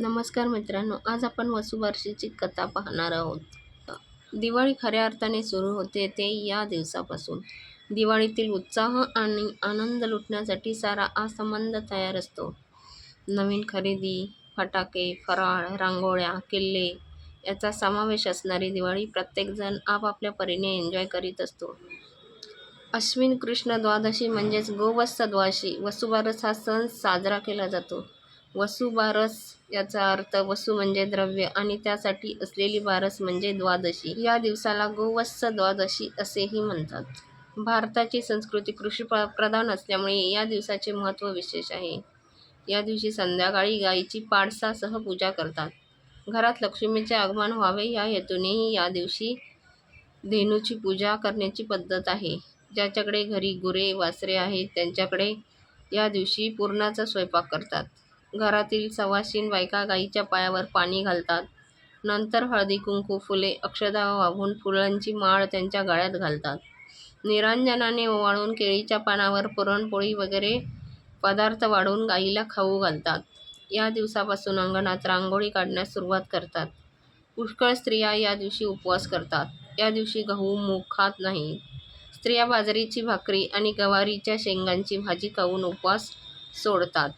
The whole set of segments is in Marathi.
नमस्कार मित्रांनो आज आपण वसुबारशीची कथा पाहणार आहोत. दिवाळी खऱ्या अर्थाने सुरू होते ते या दिवसापासून. दिवाळीतील उत्साह आणि आनंद लुटण्यासाठी सारा आसंबंध तयार असतो. नवीन खरेदी फटाके फराळ रांगोळ्या किल्ले याचा समावेश असणारी दिवाळी प्रत्येकजण आपापल्या परीने एन्जॉय करीत असतो. अश्विन कृष्ण द्वादशी म्हणजेच गोवत्स द्वादशी वसुबारस हा सण साजरा केला जातो. वसुबारस याचा अर्थ वसु म्हणजे द्रव्य आणि त्यासाठी असलेली बारस म्हणजे द्वादशी. या दिवसाला गोवत्स द्वादशी असेही म्हणतात. भारताची संस्कृती कृषी प्रधान असल्यामुळे या दिवसाचे महत्त्व विशेष आहे. या दिवशी संध्याकाळी गायीची पाडसासह पूजा करतात. घरात लक्ष्मीचे आगमन व्हावे या हेतूनेही या दिवशी धेनूची पूजा करण्याची पद्धत आहे. ज्याच्याकडे घरी गुरे वासरे आहेत त्यांच्याकडे या दिवशी पुरणाचा स्वयंपाक करतात. घरातील सवाशीण बायका गाईच्या पायावर पाणी घालतात. नंतर हळदी कुंकू फुले अक्षदा वाहून फुलांची माळ त्यांच्या गळ्यात घालतात. निरांजनाने ओवाळून केळीच्या पानावर पुरणपोळी वगैरे पदार्थ वाढून गाईला खाऊ घालतात. या दिवसापासून अंगणात रांगोळी काढण्यास सुरुवात करतात. पुष्कळ स्त्रिया या दिवशी उपवास करतात. या दिवशी गहू मूग खात नाहीत. स्त्रिया बाजरीची भाकरी आणि गवारीच्या शेंगांची भाजी खाऊन उपवास सोडतात.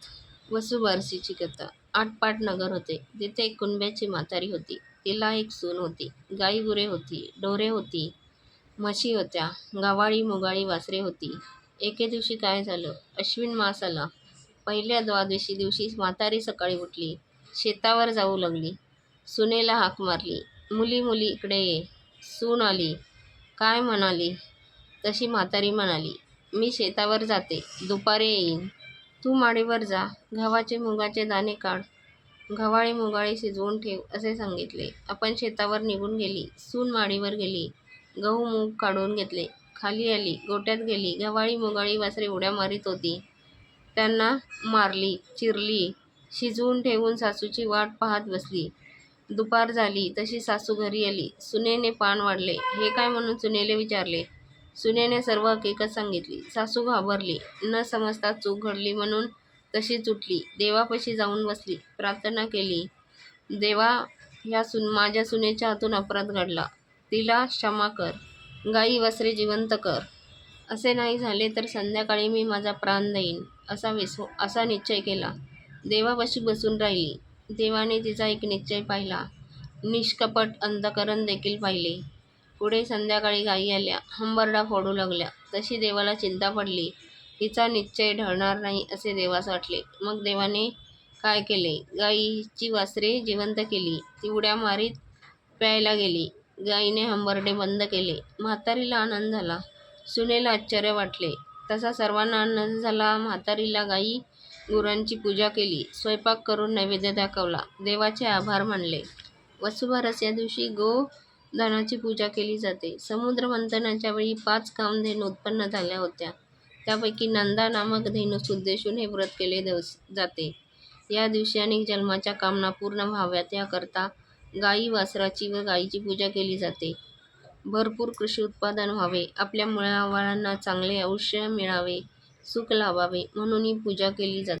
वसुबारसीची कथा. आटपाट नगर होते. तिथे एक कुणब्याची म्हातारी होती. तिला एक सून होती. गाई गुरे होती. डोरे होती. म्हशी होत्या. गवाळी मुगाळी वासरे होती. एके दिवशी काय झालं? अश्विन मास आला. पहिल्या द्वादशी दिवशी म्हातारी सकाळी उठली. शेतावर जाऊ लागली. सुनेला हाक मारली. मुली मुली इकडे ये. सून आली. काय म्हणाली? तशी म्हातारी म्हणाली. मी शेतावर जाते. दुपारी येईन. तू माडीवर जा गव्हाचे मुगाचे दाणे काढ. गव्हाळी मुगाळी शिजवून ठेव असे सांगितले. आपण शेतावर निघून गेली. सून माडीवर गेली. गहू मूग काढून घेतले. खाली आली गोट्यात गेली. गव्हाळी मुगाळी वासरे उड्या मारीत होती. त्यांना मारली चिरली. शिजवून ठेवून सासूची वाट पाहत बसली. दुपार झाली तशी सासू घरी आली. सुनेने पान वाढले. हे काय म्हणून सुनेले विचारले? सुनेने सर्व हकीकत सांगितली. सासू घाबरली. न समजता चूक घडली म्हणून तशीच उठली देवापाशी जाऊन बसली. प्रार्थना केली. देवा ह्या सुन माझ्या सुनेच्या हातून अपराध घडला. तिला क्षमा कर. गाई वस्त्रे जिवंत कर. असे नाही झाले तर संध्याकाळी मी माझा प्राण देईन असा विसो असा निश्चय केला. देवापाशी बसून राहिली. देवाने तिचा एक निश्चय पाहिला. निष्कपट अंधकरण देखील पाहिले. पुढे संध्याकाळी गायी आल्या. हंबरडा फोडू लागल्या. तशी देवाला चिंता पडली. हिचा निश्चय ढळणार नाही असे देवास वाटले. मग देवाने काय केले? गाईची वासरे जिवंत केली. ती उड्या मारीत प्यायला गेली. गाईने हंबरडे बंद केले. म्हातारीला आनंद झाला. सुनेला आश्चर्य वाटले. तसा सर्वांना आनंद झाला म्हातारीला गाई गुरांची पूजा केली. स्वयंपाक करून नैवेद्य दाखवला. देवाचे आभार मानले. वसुबारस या दिवशी गो धनाची पूजा केली जाते. समुद्र मंथनाच्या वेळी पाच कामधेनू उत्पन्न झाल्या होत्या. त्यापैकी नंदा नामक धेनूस उद्देशून हे व्रत केले जाते. या दिवशी अनेक जन्माच्या कामना पूर्ण व्हाव्यात. याकरता गाई वासराची व गाईची पूजा केली जाते. भरपूर कृषी उत्पादन व्हावे. आपल्या मुळावाळांना चांगले आयुष्य मिळावे सुख लाभावे म्हणून ही पूजा केली जाते.